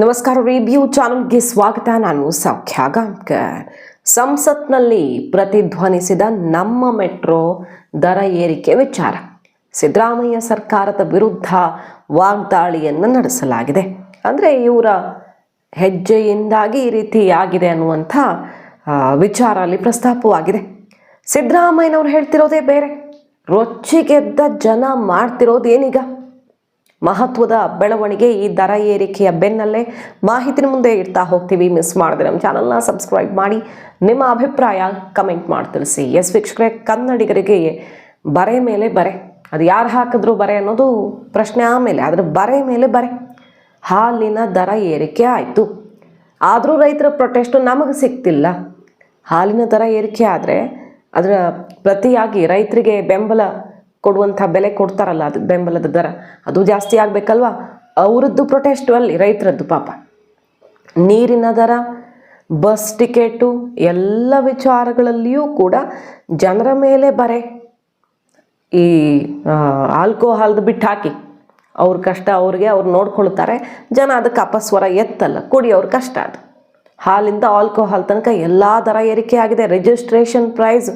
ನಮಸ್ಕಾರ ರಿವ್ಯೂ ಚಾನಲ್ಗೆ ಸ್ವಾಗತ. ನಾನು ಸೌಖ್ಯ ಗಾಂಕರ್ ಸಂಸತ್ನಲ್ಲಿ ಪ್ರತಿಧ್ವನಿಸಿದ ನಮ್ಮ ಮೆಟ್ರೋ ದರ ಏರಿಕೆ ವಿಚಾರ. ಸಿದ್ದರಾಮಯ್ಯ ಸರ್ಕಾರದ ವಿರುದ್ಧ ವಾಗ್ದಾಳಿಯನ್ನು ನಡೆಸಲಾಗಿದೆ. ಅಂದರೆ ಇವರ ಹೆಜ್ಜೆಯಿಂದಾಗಿ ಈ ರೀತಿ ಆಗಿದೆ ಅನ್ನುವಂಥ ವಿಚಾರ ಅಲ್ಲಿ ಪ್ರಸ್ತಾಪವಾಗಿದೆ. ಸಿದ್ದರಾಮಯ್ಯನವ್ರು ಹೇಳ್ತಿರೋದೇ ಬೇರೆ. ರೊಚ್ಚಿಗೆದ್ದ ಜನ ಮಾಡ್ತಿರೋದು ಏನೀಗ ಮಹತ್ವದ ಬೆಳವಣಿಗೆ ಈ ದರ ಏರಿಕೆಯ ಬೆನ್ನಲ್ಲೇ ಮಾಹಿತಿನ ಮುಂದೆ ಇಡ್ತಾ ಹೋಗ್ತೀವಿ. ಮಿಸ್ ಮಾಡದೆ ನಮ್ಮ ಚಾನಲ್ನ ಸಬ್ಸ್ಕ್ರೈಬ್ ಮಾಡಿ. ನಿಮ್ಮ ಅಭಿಪ್ರಾಯ ಕಮೆಂಟ್ ಮಾಡಿ ತಿಳಿಸಿ. ಎಸ್ ವೀಕ್ಷಕರೇ, ಕನ್ನಡಿಗರಿಗೆ ಬರೆ ಮೇಲೆ ಬರೆ. ಅದು ಯಾರು ಹಾಕಿದ್ರು ಬರೆ ಅನ್ನೋದು ಪ್ರಶ್ನೆ ಆಮೇಲೆ ಅದರ ಬರೆ ಮೇಲೆ ಬರೆ. ಹಾಲಿನ ದರ ಏರಿಕೆ ಆಯಿತು. ಆದರೂ ರೈತರ ಪ್ರೊಟೆಸ್ಟು ನಮಗೆ ಸಿಗ್ತಿಲ್ಲ ಹಾಲಿನ ದರ ಏರಿಕೆ ಆದರೆ ಅದರ ಪ್ರತಿಯಾಗಿ ರೈತರಿಗೆ ಬೆಂಬಲ ಕೊಡುವಂಥ ಬೆಲೆ ಕೊಡ್ತಾರಲ್ಲ, ಅದು ಬೆಂಬಲದ ದರ, ಅದು ಜಾಸ್ತಿ ಆಗಬೇಕಲ್ವಾ? ಅವರದ್ದು ಪ್ರೊಟೆಸ್ಟು ಅಲ್ಲಿ, ರೈತರದ್ದು ಪಾಪ. ನೀರಿನ ದರ ಬಸ್ ಟಿಕೆಟು ಎಲ್ಲ ವಿಚಾರಗಳಲ್ಲಿಯೂ ಕೂಡ ಜನರ ಮೇಲೆ ಬರೆ. ಈ ಆಲ್ಕೋಹಾಲ್ದು ಬಿಟ್ಟು ಹಾಕಿ ಅವ್ರ ಕಷ್ಟ ಅವ್ರಿಗೆ ಅವ್ರು ನೋಡ್ಕೊಳ್ತಾರೆ, ಜನ ಅದಕ್ಕೆ ಅಪಸ್ವರ ಎತ್ತಲ್ಲ, ಕುಡಿಯೋರ ಕಷ್ಟ ಅದು. ಹಾಲಿಂದ ಆಲ್ಕೋಹಾಲ್ ತನಕ ಎಲ್ಲ ದರ ಏರಿಕೆ ಆಗಿದೆ ರಿಜಿಸ್ಟ್ರೇಷನ್ ಪ್ರೈಸ್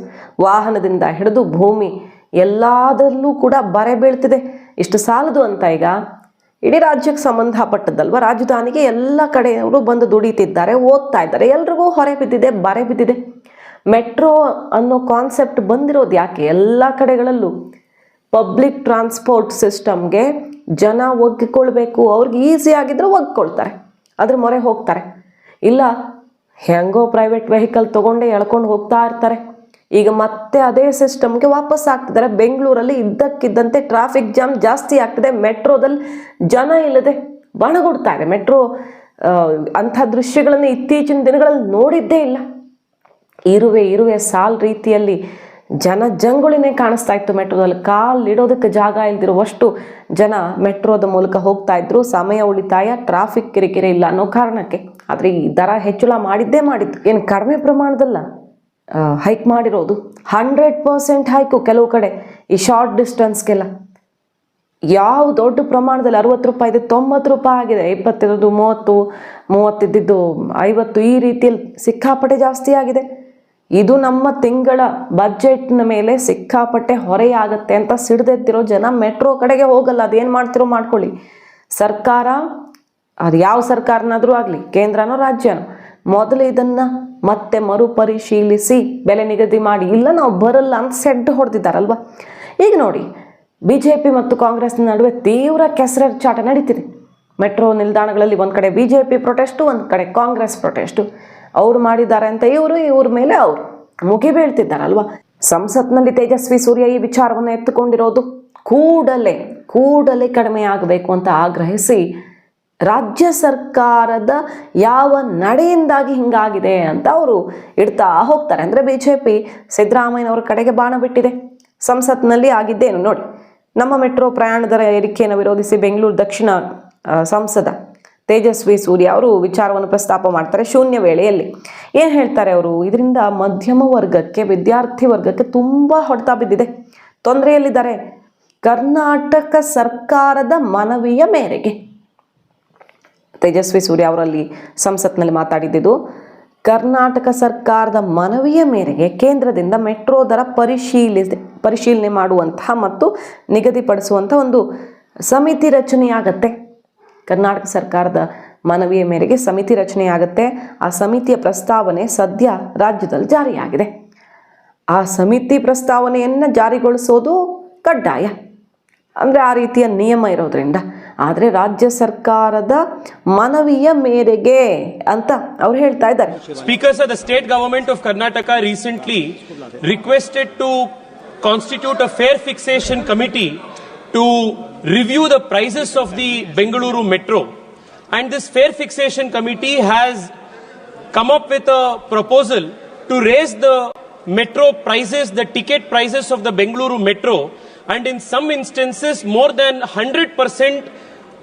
ವಾಹನದಿಂದ ಹಿಡಿದು ಭೂಮಿ ಎಲ್ಲದರಲ್ಲೂ ಕೂಡ ಬರೆ ಬೀಳ್ತಿದೆ. ಇಷ್ಟು ಸಾಲದು ಅಂತ ಈಗ ಇಡೀ ರಾಜ್ಯಕ್ಕೆ ಸಂಬಂಧಪಟ್ಟದ್ದಲ್ವ? ರಾಜಧಾನಿಗೆ ಎಲ್ಲ ಕಡೆಯವರು ಬಂದು ದುಡಿತಿದ್ದಾರೆ, ಓದ್ತಾ ಇದ್ದಾರೆ. ಎಲ್ರಿಗೂ ಹೊರೆ ಬಿದ್ದಿದೆ, ಬರೆ ಬಿದ್ದಿದೆ. ಮೆಟ್ರೋ ಅನ್ನೋ ಕಾನ್ಸೆಪ್ಟ್ ಬಂದಿರೋದು ಯಾಕೆ? ಎಲ್ಲ ಕಡೆಗಳಲ್ಲೂ ಪಬ್ಲಿಕ್ ಟ್ರಾನ್ಸ್ಪೋರ್ಟ್ ಸಿಸ್ಟಮ್ಗೆ ಜನ ಒಗ್ಗಿಕೊಳ್ಬೇಕು. ಅವ್ರಿಗೆ ಈಸಿ ಆಗಿದ್ರೆ ಒಗ್ಕೊಳ್ತಾರೆ ಅದ್ರ ಮೊರೆ ಹೋಗ್ತಾರೆ. ಇಲ್ಲ, ಹೆಂಗೋ ಪ್ರೈವೇಟ್ ವೆಹಿಕಲ್ ತೊಗೊಂಡೇ ಎಳ್ಕೊಂಡು ಹೋಗ್ತಾ ಇರ್ತಾರೆ. ಈಗ ಮತ್ತೆ ಅದೇ ಸಿಸ್ಟಮ್ಗೆ ವಾಪಸ್ ಆಗ್ತಿದ್ದಾರೆ. ಬೆಂಗಳೂರಲ್ಲಿ ಇದ್ದಕ್ಕಿದ್ದಂತೆ ಟ್ರಾಫಿಕ್ ಜಾಮ್ ಜಾಸ್ತಿ ಆಗ್ತಿದೆ. ಮೆಟ್ರೋದಲ್ಲಿ ಜನ ಇಲ್ಲದೆ ಬಣಗುಡ್ತಾರೆ ಮೆಟ್ರೋ ಅಂಥ ದೃಶ್ಯಗಳನ್ನು ಇತ್ತೀಚಿನ ದಿನಗಳಲ್ಲಿ ನೋಡಿದ್ದೇ ಇಲ್ಲ. ಇರುವೆ ಇರುವೆ ಸಾಲ್ ರೀತಿಯಲ್ಲಿ ಜನ ಜಂಗುಳಿನೇ ಕಾಣಿಸ್ತಾ ಇತ್ತು ಮೆಟ್ರೋದಲ್ಲಿ. ಕಾಲ್ ಇಡೋದಕ್ಕೆ ಜಾಗ ಇಲ್ದಿರುವಷ್ಟು ಜನ ಮೆಟ್ರೋದ ಮೂಲಕ ಹೋಗ್ತಾ ಇದ್ರು. ಸಮಯ ಉಳಿತಾಯ ಟ್ರಾಫಿಕ್ ಕಿರಿಕಿರಿ ಇಲ್ಲ ಅನ್ನೋ ಕಾರಣಕ್ಕೆ. ಆದರೆ ಈ ದರ ಹೆಚ್ಚಳ ಮಾಡಿದ್ದೇ ಮಾಡಿದ್ದು. ಏನು ಕಡಿಮೆ ಪ್ರಮಾಣದಲ್ಲ. ಹೈಕ್ ಮಾಡಿರೋದು. ಹಂಡ್ರೆಡ್ ಪರ್ಸೆಂಟ್ ಹೈಕು ಕೆಲವು ಕಡೆ. ಈ ಶಾರ್ಟ್ ಡಿಸ್ಟೆನ್ಸ್ಗೆಲ್ಲ ಯಾವ ದೊಡ್ಡ ಪ್ರಮಾಣದಲ್ಲಿ ಅರವತ್ತು ರೂಪಾಯಿ ಇದೆ, ತೊಂಬತ್ತು ರೂಪಾಯಿ ಆಗಿದೆ. ಇಪ್ಪತ್ತಿರೋದು ಮೂವತ್ತು ಮೂವತ್ತಿದ್ದಿದ್ದು ಐವತ್ತು ಈ ರೀತಿಯಲ್ಲಿ ಸಿಕ್ಕಾಪಟ್ಟೆ ಜಾಸ್ತಿ ಆಗಿದೆ. ಇದು ನಮ್ಮ ತಿಂಗಳ ಬಜೆಟ್ನ ಮೇಲೆ ಸಿಕ್ಕಾಪಟ್ಟೆ ಹೊರೆಯಾಗತ್ತೆ ಅಂತ ಸಿಡ್ದೆತ್ತಿರೋ ಜನ ಮೆಟ್ರೋ ಕಡೆಗೆ ಹೋಗಲ್ಲ. ಅದೇನು ಮಾಡ್ತಿರೋ ಮಾಡ್ಕೊಳ್ಳಿ. ಸರ್ಕಾರ, ಅದು ಯಾವ ಸರ್ಕಾರನಾದರೂ ಆಗಲಿ, ಕೇಂದ್ರನೋ ರಾಜ್ಯನೋ, ಮೊದಲು ಇದನ್ನು ಮತ್ತೆ ಮರುಪರಿಶೀಲಿಸಿ ಬೆಲೆ ನಿಗದಿ ಮಾಡಿ. ಇಲ್ಲ, ನಾವು ಬರಲ್ಲ ಅಂತ ಸೆಡ್ ಹೊಡೆದಿದ್ದಾರಲ್ವ? ಈಗ ನೋಡಿ ಬಿ ಜೆ ಪಿ ಮತ್ತು ಕಾಂಗ್ರೆಸ್ ನಡುವೆ ತೀವ್ರ ಚಾಟ ನಡೀತಿದೆ. ಮೆಟ್ರೋ ನಿಲ್ದಾಣಗಳಲ್ಲಿ ಒಂದು ಕಡೆ ಬಿ ಜೆ ಪಿ ಪ್ರೊಟೆಸ್ಟು, ಒಂದು ಕಡೆ ಕಾಂಗ್ರೆಸ್ ಪ್ರೊಟೆಸ್ಟು. ಅವ್ರು ಮಾಡಿದ್ದಾರೆ ಅಂತ ಇವರು, ಇವ್ರ ಮೇಲೆ ಅವರು ಮುಗಿ ಬೀಳ್ತಿದ್ದಾರಲ್ವ? ಸಂಸತ್ನಲ್ಲಿ ತೇಜಸ್ವಿ ಸೂರ್ಯ ಈ ವಿಚಾರವನ್ನು ಎತ್ತುಕೊಂಡಿರೋದು ಕೂಡಲೇ ಕೂಡಲೇ ಕಡಿಮೆ ಆಗಬೇಕು ಅಂತ ಆಗ್ರಹಿಸಿ ರಾಜ್ಯ ಸರ್ಕಾರದ ಯಾವ ನಡೆಯಿಂದಾಗಿ ಹಿಂಗಾಗಿದೆ ಅಂತ ಅವರು ಇಡ್ತಾ ಹೋಗ್ತಾರೆ. ಅಂದರೆ ಬಿ ಜೆ ಪಿ ಸಿದ್ದರಾಮಯ್ಯನವರ ಕಡೆಗೆ ಬಾಣ ಬಿಟ್ಟಿದೆ. ಸಂಸತ್ನಲ್ಲಿ ಆಗಿದ್ದೇನು ನೋಡಿ. ನಮ್ಮ ಮೆಟ್ರೋ ಪ್ರಯಾಣ ದರ ಏರಿಕೆಯನ್ನು ವಿರೋಧಿಸಿ ಬೆಂಗಳೂರು ದಕ್ಷಿಣ ಸಂಸದ ತೇಜಸ್ವಿ ಸೂರ್ಯ ಅವರು ವಿಚಾರವನ್ನು ಪ್ರಸ್ತಾಪ ಮಾಡ್ತಾರೆ ಶೂನ್ಯ ವೇಳೆಯಲ್ಲಿ. ಏನು ಹೇಳ್ತಾರೆ ಅವರು? ಇದರಿಂದ ಮಧ್ಯಮ ವರ್ಗಕ್ಕೆ, ವಿದ್ಯಾರ್ಥಿ ವರ್ಗಕ್ಕೆ ತುಂಬ ಹೊಡೆತ ಬಿದ್ದಿದೆ. ತೊಂದರೆಯಲ್ಲಿದ್ದಾರೆ. ಕರ್ನಾಟಕ ಸರ್ಕಾರದ ಮನವಿಯ ಮೇರೆಗೆ. ತೇಜಸ್ವಿ ಸೂರ್ಯ ಅವರಲ್ಲಿ ಸಂಸತ್ನಲ್ಲಿ ಮಾತಾಡಿದ್ದು ಕರ್ನಾಟಕ ಸರ್ಕಾರದ ಮನವಿಯ ಮೇರೆಗೆ ಕೇಂದ್ರದಿಂದ ಮೆಟ್ರೋ ದರ ಪರಿಶೀಲಿಸಿ ಪರಿಶೀಲನೆ ಮಾಡುವಂತಹ ಮತ್ತು ನಿಗದಿಪಡಿಸುವಂಥ ಒಂದು ಸಮಿತಿ ರಚನೆಯಾಗತ್ತೆ. ಕರ್ನಾಟಕ ಸರ್ಕಾರದ ಮನವಿಯ ಮೇರೆಗೆ ಸಮಿತಿ ರಚನೆಯಾಗತ್ತೆ. ಆ ಸಮಿತಿಯ ಪ್ರಸ್ತಾವನೆ ಸದ್ಯ ರಾಜ್ಯದಲ್ಲಿ ಜಾರಿಯಾಗಿದೆ. ಆ ಸಮಿತಿ ಪ್ರಸ್ತಾವನೆಯನ್ನು ಜಾರಿಗೊಳಿಸೋದು ಕಡ್ಡಾಯ. ಅಂದರೆ ಆ ರೀತಿಯ ನಿಯಮ ಇರೋದ್ರಿಂದ. ಆದರೆ ರಾಜ್ಯ ಸರ್ಕಾರದ ಮನವಿಯ ಮೇರೆಗೆ ಅಂತ ಅವ್ರು ಹೇಳ್ತಾ ಇದ್ದಾರೆ. Speaker sir the state government of Karnataka recently requested to constitute a fare fixation committee to review the prices of the Bengaluru metro and this fare fixation committee has come up with a proposal to raise the metro prices the ticket prices of the Bengaluru metro and in some instances more than hundred percent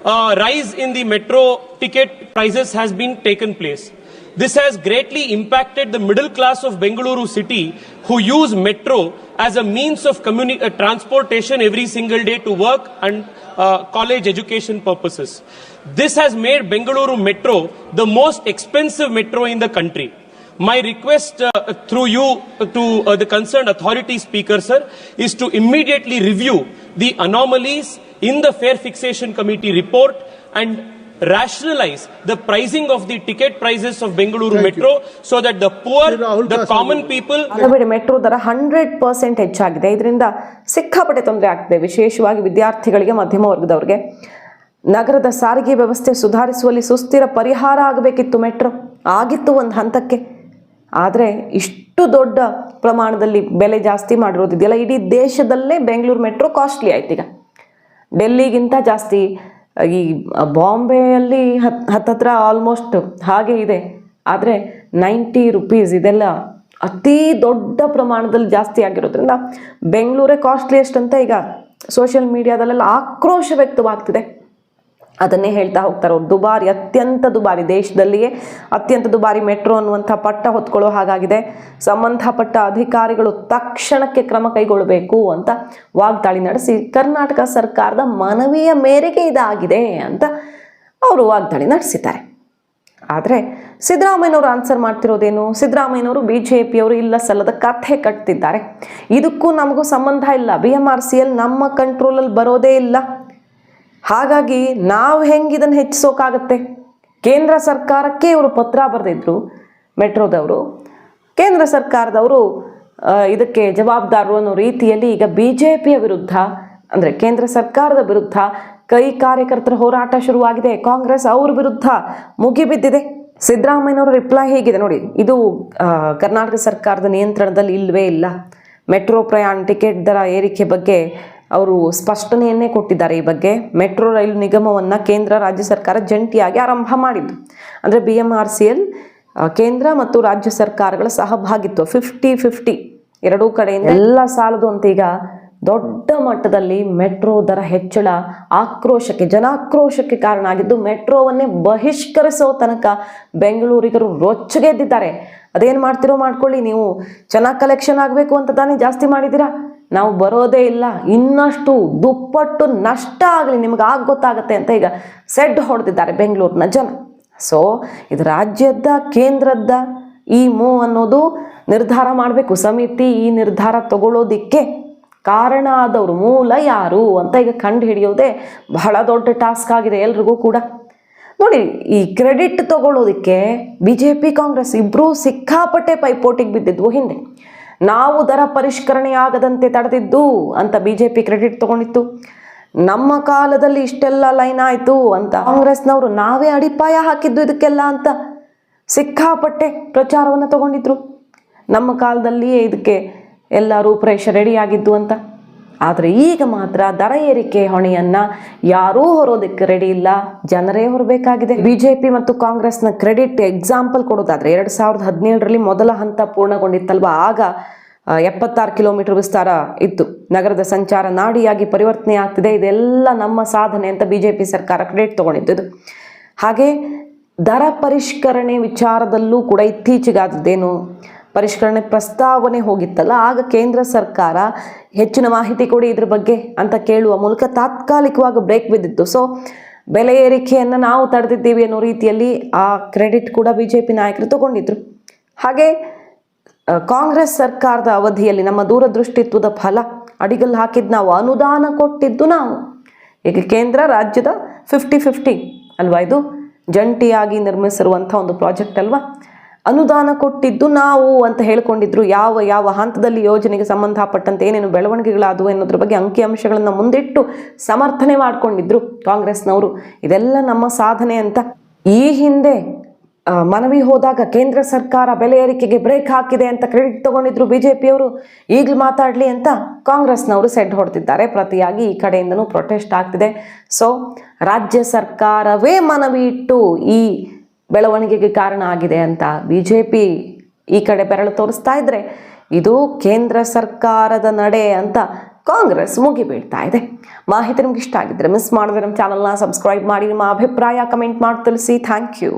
uh, rise in the metro ticket prices has been taken place. This has greatly impacted the middle class of Bengaluru city who use metro as a means of uh, transportation every single day to work and uh, college education purposes. This has made Bengaluru metro the most expensive metro in the country. My request uh, through you uh, to uh, the concerned authority speaker, sir, is to immediately review the anomalies in the fare fixation committee report and rationalize the pricing of the ticket prices of Bengaluru Thank metro you. so that the poor, the common people metro metro ದರ hundred percent ಹೆಚ್ಚಾಗಿದೆ ಇದರಿಂದ ಸಿಕ್ಕಾಪಟ್ಟೆ ತೊಂದರೆ ಆಗ್ತಿದೆ ವಿಶೇಷವಾಗಿ ವಿದ್ಯಾರ್ಥಿಗಳಿಗೆ ಮಧ್ಯಮ ವರ್ಗದವ್ರಿಗೆ ನಗರದ ಸಾರಿಗೆ ವ್ಯವಸ್ಥೆ ಸುಧಾರಿಸುವಲ್ಲಿ ಸುಸ್ಥಿರ ಪರಿಹಾರ ಆಗಬೇಕಿತ್ತು ಮೆಟ್ರೋ ಆಗಿತ್ತು ಒಂದು ಹಂತಕ್ಕೆ ಆದರೆ ಇಷ್ಟು ದೊಡ್ಡ ಪ್ರಮಾಣದಲ್ಲಿ ಬೆಲೆ ಜಾಸ್ತಿ ಮಾಡಿರೋದಿದೆಯಲ್ಲ, ಇಡೀ ದೇಶದಲ್ಲೇ ಬೆಂಗಳೂರು ಮೆಟ್ರೋ ಕಾಸ್ಟ್ಲಿ ಆಯ್ತು ಈಗ. ಡೆಲ್ಲಿಗಿಂತ ಜಾಸ್ತಿ, ಈ ಬಾಂಬೆಯಲ್ಲಿ ಹತ್, ಹತ್ತತ್ರ ಆಲ್ಮೋಸ್ಟ್ ಹಾಗೆ ಇದೆ. ಆದರೆ ನೈಂಟಿ ರುಪೀಸ್ ಇದೆಲ್ಲ ಅತಿ ದೊಡ್ಡ ಪ್ರಮಾಣದಲ್ಲಿ ಜಾಸ್ತಿ ಆಗಿರೋದ್ರಿಂದ ಬೆಂಗಳೂರೇ ಕಾಸ್ಟ್ಲಿಯೆಸ್ಟ್ ಅಂತ ಈಗ ಸೋಷಿಯಲ್ ಮೀಡಿಯಾದಲ್ಲೆಲ್ಲ ಆಕ್ರೋಶ ವ್ಯಕ್ತವಾಗ್ತಿದೆ. ಅದನ್ನೇ ಹೇಳ್ತಾ ಹೋಗ್ತಾರೆ ಅವ್ರು. ದುಬಾರಿ, ಅತ್ಯಂತ ದುಬಾರಿ, ದೇಶದಲ್ಲಿಯೇ ಅತ್ಯಂತ ದುಬಾರಿ ಮೆಟ್ರೋ ಅನ್ನುವಂಥ ಪಟ್ಟ ಹೊತ್ಕೊಳ್ಳೋ ಹಾಗಾಗಿದೆ. ಸಂಬಂಧಪಟ್ಟ ಅಧಿಕಾರಿಗಳು ತಕ್ಷಣಕ್ಕೆ ಕ್ರಮ ಕೈಗೊಳ್ಳಬೇಕು ಅಂತ ವಾಗ್ದಾಳಿ ನಡೆಸಿ ಕರ್ನಾಟಕ ಸರ್ಕಾರದ ಮನವಿಯ ಮೇರೆಗೆ ಇದಾಗಿದೆ ಅಂತ ಅವರು ವಾಗ್ದಾಳಿ ನಡೆಸಿದ್ದಾರೆ. ಆದರೆ ಸಿದ್ದರಾಮಯ್ಯನವರು ಆನ್ಸರ್ ಮಾಡ್ತಿರೋದೇನು? ಸಿದ್ದರಾಮಯ್ಯನವರು ಬಿ ಜೆ ಪಿಯವರು ಇಲ್ಲ ಸಲ್ಲದ ಕಥೆ ಕಟ್ತಿದ್ದಾರೆ. ಇದಕ್ಕೂ ನಮಗೂ ಸಂಬಂಧ ಇಲ್ಲ. B M R C L ನಮ್ಮ ಕಂಟ್ರೋಲಲ್ಲಿ ಬರೋದೇ ಇಲ್ಲ. ಹಾಗಾಗಿ ನಾವು ಹೆಂಗೆ ಇದನ್ನು ಹೆಚ್ಚಿಸೋಕ್ಕಾಗತ್ತೆ ಕೇಂದ್ರ ಸರ್ಕಾರಕ್ಕೆ ಇವರು ಪತ್ರ ಬರೆದಿದ್ರು, ಮೆಟ್ರೋದವರು. ಕೇಂದ್ರ ಸರ್ಕಾರದವರು ಇದಕ್ಕೆ ಜವಾಬ್ದಾರರು ಅನ್ನೋ ರೀತಿಯಲ್ಲಿ ಈಗ ಬಿ ಜೆ ಪಿಯ ವಿರುದ್ಧ, ಅಂದರೆ ಕೇಂದ್ರ ಸರ್ಕಾರದ ವಿರುದ್ಧ ಕೈ ಕಾರ್ಯಕರ್ತರ ಹೋರಾಟ ಶುರುವಾಗಿದೆ. ಕಾಂಗ್ರೆಸ್ ಅವ್ರ ವಿರುದ್ಧ ಮುಗಿಬಿದ್ದಿದೆ. ಸಿದ್ದರಾಮಯ್ಯನವರ ರಿಪ್ಲೈ ಹೇಗಿದೆ ನೋಡಿ. ಇದು ಕರ್ನಾಟಕ ಸರ್ಕಾರದ ನಿಯಂತ್ರಣದಲ್ಲಿ ಇಲ್ಲವೇ ಇಲ್ಲ. ಮೆಟ್ರೋ ಪ್ರಯಾಣ ಟಿಕೆಟ್ ದರ ಏರಿಕೆ ಬಗ್ಗೆ ಅವರು ಸ್ಪಷ್ಟನೆಯನ್ನೇ ಕೊಟ್ಟಿದ್ದಾರೆ ಈ ಬಗ್ಗೆ. ಮೆಟ್ರೋ ರೈಲು ನಿಗಮವನ್ನು ಕೇಂದ್ರ ರಾಜ್ಯ ಸರ್ಕಾರ ಜಂಟಿಯಾಗಿ ಆರಂಭ ಮಾಡಿದ್ದು. ಅಂದರೆ B M R C L ಕೇಂದ್ರ ಮತ್ತು ರಾಜ್ಯ ಸರ್ಕಾರಗಳ ಸಹಭಾಗಿತ್ವ ಫಿಫ್ಟಿ ಫಿಫ್ಟಿ ಎರಡೂ ಕಡೆಯಿಂದ ಎಲ್ಲ ಸಾಲದು ಅಂತ ಈಗ ದೊಡ್ಡ ಮಟ್ಟದಲ್ಲಿ ಮೆಟ್ರೋ ದರ ಹೆಚ್ಚಳ ಆಕ್ರೋಶಕ್ಕೆ, ಜನಾಕ್ರೋಶಕ್ಕೆ ಕಾರಣ ಆಗಿದ್ದು ಮೆಟ್ರೋವನ್ನೇ ಬಹಿಷ್ಕರಿಸೋ ತನಕ ಬೆಂಗಳೂರಿಗರು ರೊಚ್ಚಗೆದ್ದಿದ್ದಾರೆ ಅದೇನು ಮಾಡ್ತಿರೋ ಮಾಡ್ಕೊಳ್ಳಿ, ನೀವು ಚೆನ್ನಾಗಿ ಕಲೆಕ್ಷನ್ ಆಗಬೇಕು ಅಂತ ತಾನೇ ಜಾಸ್ತಿ ಮಾಡಿದ್ದೀರಾ? ನಾವು ಬರೋದೇ ಇಲ್ಲ. ಇನ್ನಷ್ಟು ದುಪ್ಪಟ್ಟು ನಷ್ಟ ಆಗಲಿ, ನಿಮ್ಗೆ ಆಗ ಗೊತ್ತಾಗುತ್ತೆ ಅಂತ ಈಗ ಸೆಡ್ ಹೊಡೆದಿದ್ದಾರೆ ಬೆಂಗಳೂರಿನ ಜನ. ಸೊ ಇದು ರಾಜ್ಯದ ಕೇಂದ್ರದ ಈ ಮೂ ಅನ್ನೋದು ನಿರ್ಧಾರ ಮಾಡಬೇಕು. ಸಮಿತಿ ಈ ನಿರ್ಧಾರ ತಗೊಳ್ಳೋದಿಕ್ಕೆ ಕಾರಣ ಆದವರು ಮೂಲ ಯಾರು ಅಂತ ಈಗ ಕಂಡು ಹಿಡಿಯೋದೇ ಬಹಳ ದೊಡ್ಡ ಟಾಸ್ಕ್ ಆಗಿದೆ ಎಲ್ರಿಗೂ ಕೂಡ. ನೋಡಿ, ಈ ಕ್ರೆಡಿಟ್ ತಗೊಳ್ಳೋದಕ್ಕೆ ಬಿ ಕಾಂಗ್ರೆಸ್ ಇಬ್ಬರೂ ಸಿಕ್ಕಾಪಟ್ಟೆ ಪೈಪೋಟಿಗೆ ಬಿದ್ದಿದ್ವು ಹಿಂದೆ. ನಾವು ದರ ಪರಿಷ್ಕರಣೆ ಆಗದಂತೆ ತಡೆದಿದ್ದು ಅಂತ ಬಿ ಜೆ ಪಿ ಕ್ರೆಡಿಟ್ ತಗೊಂಡಿತ್ತು. ನಮ್ಮ ಕಾಲದಲ್ಲಿ ಇಷ್ಟೆಲ್ಲ ಲೈನ್ ಆಯಿತು ಅಂತ ಕಾಂಗ್ರೆಸ್ನವರು ನಾವೇ ಅಡಿಪಾಯ ಹಾಕಿದ್ದು ಇದಕ್ಕೆಲ್ಲ ಅಂತ ಸಿಕ್ಕಾಪಟ್ಟೆ ಪ್ರಚಾರವನ್ನು ತಗೊಂಡಿದ್ರು. ನಮ್ಮ ಕಾಲದಲ್ಲಿಯೇ ಇದಕ್ಕೆ ಎಲ್ಲ ರೂಪರೇಷ ರೆಡಿಯಾಗಿದ್ದು ಅಂತ. ಆದರೆ ಈಗ ಮಾತ್ರ ದರ ಏರಿಕೆ ಹೊಣೆಯನ್ನ ಯಾರೂ ಹೊರೋದಕ್ಕೆ ರೆಡಿ ಇಲ್ಲ. ಜನರೇ ಹೊರಬೇಕಾಗಿದೆ. ಬಿಜೆಪಿ ಮತ್ತು ಕಾಂಗ್ರೆಸ್ನ ಕ್ರೆಡಿಟ್ ಎಕ್ಸಾಂಪಲ್ ಕೊಡೋದಾದ್ರೆ ಎರಡು ಸಾವಿರದ ಹದಿನೇಳರಲ್ಲಿ ಮೊದಲ ಹಂತ ಪೂರ್ಣಗೊಂಡಿತ್ತಲ್ವ? ಆಗ ಎಪ್ಪತ್ತಾರು ಕಿಲೋಮೀಟರ್ ವಿಸ್ತಾರ ಇತ್ತು. ನಗರದ ಸಂಚಾರ ನಾಡಿಯಾಗಿ ಪರಿವರ್ತನೆ ಆಗ್ತಿದೆ. ಇದೆಲ್ಲ ನಮ್ಮ ಸಾಧನೆ ಅಂತ ಬಿಜೆಪಿ ಸರ್ಕಾರ ಕ್ರೆಡಿಟ್ ತಗೊಂಡಿದ್ದು ಹಾಗೆ ದರ ಪರಿಷ್ಕರಣೆ ವಿಚಾರದಲ್ಲೂ ಕೂಡ ಇತ್ತೀಚೆಗಾದದ್ದೇನು? ಪರಿಷ್ಕರಣೆ ಪ್ರಸ್ತಾವನೆ ಹೋಗಿತ್ತಲ್ಲ, ಆಗ ಕೇಂದ್ರ ಸರ್ಕಾರ ಹೆಚ್ಚಿನ ಮಾಹಿತಿ ಕೊಡಿ ಇದ್ರ ಬಗ್ಗೆ ಅಂತ ಕೇಳುವ ಮೂಲಕ ತಾತ್ಕಾಲಿಕವಾಗಿ ಬ್ರೇಕ್ ಬಿದ್ದಿತ್ತು. ಸೊ ಬೆಲೆ ಏರಿಕೆಯನ್ನು ನಾವು ತಡೆದಿದ್ದೀವಿ ಅನ್ನೋ ರೀತಿಯಲ್ಲಿ ಆ ಕ್ರೆಡಿಟ್ ಕೂಡ ಬಿ ಜೆ ಪಿ ನಾಯಕರು ತಗೊಂಡಿದ್ರು. ಹಾಗೆ ಕಾಂಗ್ರೆಸ್ ಸರ್ಕಾರದ ಅವಧಿಯಲ್ಲಿ ನಮ್ಮ ದೂರದೃಷ್ಟಿತ್ವದ ಫಲ ಅಡಿಗಲ್ಲಿ ಹಾಕಿದ್ದು ನಾವು, ಅನುದಾನ ಕೊಟ್ಟಿದ್ದು ನಾವು. ಈಗ ಕೇಂದ್ರ ರಾಜ್ಯದ ಫಿಫ್ಟಿ ಫಿಫ್ಟಿ ಅಲ್ವಾ ಇದು? ಜಂಟಿಯಾಗಿ ನಿರ್ಮಿಸಿರುವಂಥ ಒಂದು ಪ್ರಾಜೆಕ್ಟ್ ಅಲ್ವಾ? ಅನುದಾನ ಕೊಟ್ಟಿದ್ದು ನಾವು ಅಂತ ಹೇಳ್ಕೊಂಡಿದ್ರು. ಯಾವ ಯಾವ ಹಂತದಲ್ಲಿ ಯೋಜನೆಗೆ ಸಂಬಂಧಪಟ್ಟಂತೆ ಏನೇನು ಬೆಳವಣಿಗೆಗಳಾದವು ಅನ್ನೋದ್ರ ಬಗ್ಗೆ ಅಂಕಿಅಂಶಗಳನ್ನು ಮುಂದಿಟ್ಟು ಸಮರ್ಥನೆ ಮಾಡಿಕೊಂಡಿದ್ರು ಕಾಂಗ್ರೆಸ್ನವರು. ಇದೆಲ್ಲ ನಮ್ಮ ಸಾಧನೆ ಅಂತ. ಈ ಹಿಂದೆ ಮನವಿ ಹೋದಾಗ ಕೇಂದ್ರ ಸರ್ಕಾರ ಬೆಲೆ ಏರಿಕೆಗೆ ಬ್ರೇಕ್ ಹಾಕಿದೆ ಅಂತ ಕ್ರೆಡಿಟ್ ತಗೊಂಡಿದ್ರು ಬಿಜೆಪಿಯವರು. ಈಗಲೂ ಮಾತಾಡಲಿ ಅಂತ ಕಾಂಗ್ರೆಸ್ನವರು ಸೆಡ್ ಹೊಡೆದಿದ್ದಾರೆ ಪ್ರತಿಯಾಗಿ ಈ ಕಡೆಯಿಂದನೂ ಪ್ರೊಟೆಸ್ಟ್ ಆಗ್ತಿದೆ. ಸೊ ರಾಜ್ಯ ಸರ್ಕಾರವೇ ಮನವಿ ಇಟ್ಟು ಈ ಬೆಳವಣಿಗೆಗೆ ಕಾರಣ ಆಗಿದೆ ಅಂತ ಬಿ ಈ ಕಡೆ ಬೆರಳು ತೋರಿಸ್ತಾ ಇದ್ರೆ, ಇದು ಕೇಂದ್ರ ಸರ್ಕಾರದ ನಡೆ ಅಂತ ಕಾಂಗ್ರೆಸ್ ಮುಗಿಬೀಳ್ತಾ ಇದೆ. ಮಾಹಿತಿ ನಿಮ್ಗೆ ಇಷ್ಟ ಆಗಿದ್ರೆ ಮಿಸ್ ಮಾಡಿದ್ರೆ ನಮ್ಮ ಚಾನಲ್ನ ಸಬ್ಸ್ಕ್ರೈಬ್ ಮಾಡಿ, ನಿಮ್ಮ ಅಭಿಪ್ರಾಯ ಕಮೆಂಟ್ ಮಾಡಿ, ತಿಳಿಸಿ. Thank you